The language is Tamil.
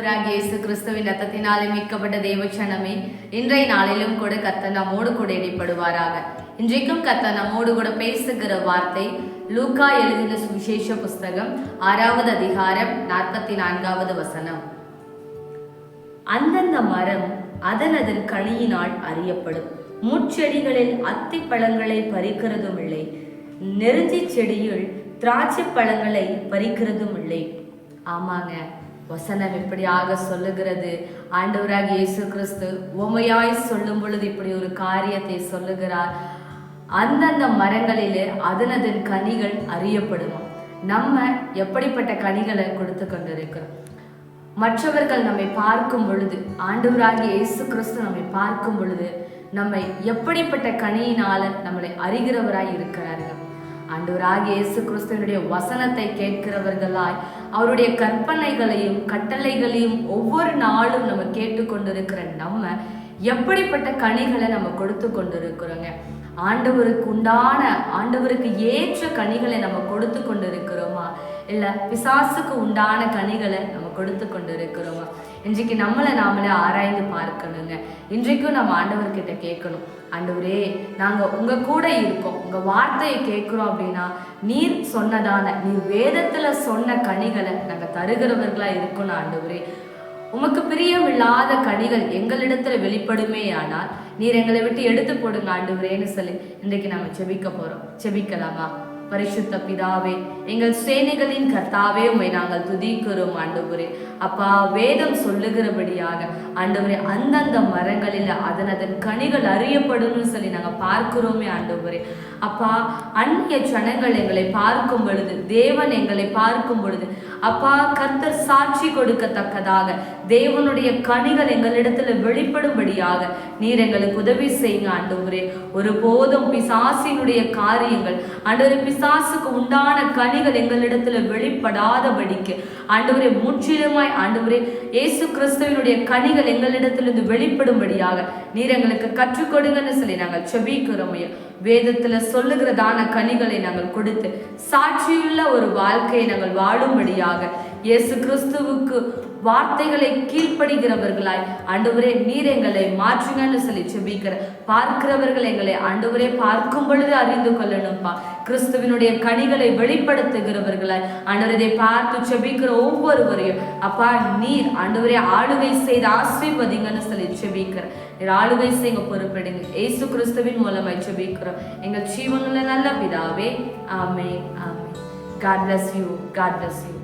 ஆண்டவராகிய இயேசு கிறிஸ்துவின் ரத்தத்தினாலே மீட்கப்பட்ட தேவச்சனமே இன்றைய நாளிலும் கூட கத்த நம்மோடு கூட இடைப்படுவாராக இன்றைக்கும் கத்த நம்மோடு கூட பேசுகிற வார்த்தை லூக்கா எழுதின சுவிசேஷ புஸ்தகம் ஆறாவது அதிகாரம் நாற்பத்தி நான்காவது வசனம். அந்தந்த மரம் அதன் அதன் கனியினால் அறியப்படும். முட்செடிகளில் அத்தி பழங்களை பறிக்கிறதும் இல்லை நெருஞ்சி செடியில் திராட்சை பழங்களை பறிக்கிறதும் இல்லை ஆமாங்க. வசனம் இப்படியாக சொல்லுகிறது. ஆண்டவராக இயேசு கிறிஸ்து உமையாய் சொல்லும் பொழுது இப்படி ஒரு காரியத்தை சொல்லுகிறார். அந்தந்த மரங்களிலே அதனதன் கனிகள் அறியப்படுமா. நம்ம எப்படிப்பட்ட கனிகளை கொடுத்து கொண்டிருக்கிறோம்? மற்றவர்கள் நம்மை பார்க்கும் பொழுது ஆண்டவராகிய இயேசு கிறிஸ்து நம்மை பார்க்கும் பொழுது நம்மை எப்படிப்பட்ட கனியினால நம்மளை அறிகிறவராய் இருக்கிறார்கள்? ஆண்டவராகிய இயேசு கிறிஸ்துவனுடைய வசனத்தை கேட்கிறவர்களாய் அவருடைய கற்பனைகளையும் கட்டளைகளையும் ஒவ்வொரு நாளும் நம்ம கேட்டுக்கொண்டிருக்கிற நம்ம எப்படிப்பட்ட கனிகளை நம்ம கொடுத்து கொண்டிருக்கிறோங்க ஆண்டவருக்கு உண்டான ஆண்டவருக்கு ஏற்ற கனிகளை நம்ம கொடுத்து கொண்டு இருக்கிறோமா இல்லை பிசாசுக்கு உண்டான கனிகளை நம்ம கொடுத்து கொண்டு இருக்கிறோமா இன்றைக்கு நம்மளை நாமளே ஆராய்ந்து பார்க்கணுங்க. இன்றைக்கும் நம்ம ஆண்டவர்கிட்ட கேட்கணும். ஆண்டவரே நாங்கள் உங்கள் கூட இருக்கோம். உங்கள் வார்த்தையை கேட்குறோம் அப்படின்னா நீர் சொன்னதான நீர் வேதத்தில் சொன்ன கனிகளை நாங்கள் தருகிறவர்களாக இருக்கணும் ஆண்டவரே. உமக்கு பிரியமில்லாத கனிகள் எங்களிடத்துல வெளிப்படுமே ஆனால் நீர் எங்களை விட்டு எடுத்து போடுங்க ஆண்டவரேன்னு சொல்லி இன்றைக்கு நம்ம செபிக்க போறோம். செபிக்கலாமா? பரிசுத்த பிதாவே எங்கள் சேனைகளின் கர்த்தாவே உண்மை நாங்கள் துதிக்கிறோம் ஆண்டவரே. அப்பா வேதம் சொல்லுகிறபடியாக ஆண்டவரே அந்தந்த மரங்களில் அதன் அதன் கனிகள் அறியப்படும் சொல்லி நாங்கள் பார்க்கிறோமே ஆண்டவரே. அப்பா அந்நிய ஜனங்கள் எங்களை பார்க்கும் பொழுது தேவன் எங்களை பார்க்கும் பொழுது அப்பா கர்த்தர் சாட்சி கொடுக்கத்தக்கதாக தேவனுடைய கனிகள் எங்களிடத்துல வெளிப்படும்படியாக நீர் எங்களுக்கு உதவி செய்யுங்க ஆண்டவரே. ஒரு போதும் பிசாசினுடைய காரியங்கள் ஆண்டவரே பிசாசுக்கு உண்டான கனிகள் எங்களிடத்துல வெளிப்படாதபடிக்கு. ஆண்டவரே முற்றிலுமாய் ஆண்டவரே இயேசு கிறிஸ்துவனுடைய கனிகள் எங்களிடத்திலிருந்து வெளிப்படும்படியாக நீர் எங்களுக்கு கற்றுக் கொடுங்கன்னு சொல்லி நாங்கள் செபிக்கிறோமையோ ஐயா. வேதத்துல சொல்லுகிறதான கனிகளை நாங்கள் கொடுத்து சாட்சியுள்ள ஒரு வாழ்க்கையை நாங்கள் வாழும்படியாக இயேசு கிறிஸ்துவுக்கு வார்த்தைகளை கீழ்ப்படுகிறவர்களாய் ஆண்டவரே நீர் எங்களை மாற்றுங்கன்னு சொல்லி செபிக்கிற பார்க்கிறவர்கள் எங்களை ஆண்டவரே பார்க்கும் பொழுது அறிந்து கொள்ளணும்ப்பா கிறிஸ்துவினுடைய கனிகளை வெளிப்படுத்துகிறவர்களாய் ஆண்டவரை பார்த்து செபிக்கிற ஒவ்வொருவரையும் அப்பா நீர் ஆண்டவரே ஆளுகை செய்து ஆசீர்வதிங்கன்னு சொல்லி செபிக்கிற. நீர் ஆளுகை செய்ய பொறுப்பெடுங்க. ஏசு கிறிஸ்துவின் மூலமாய் செபிக்கிறோம். எங்கள் ஜீவனில் நல்ல பிதாவே ஆமே ஆமே God bless you God bless you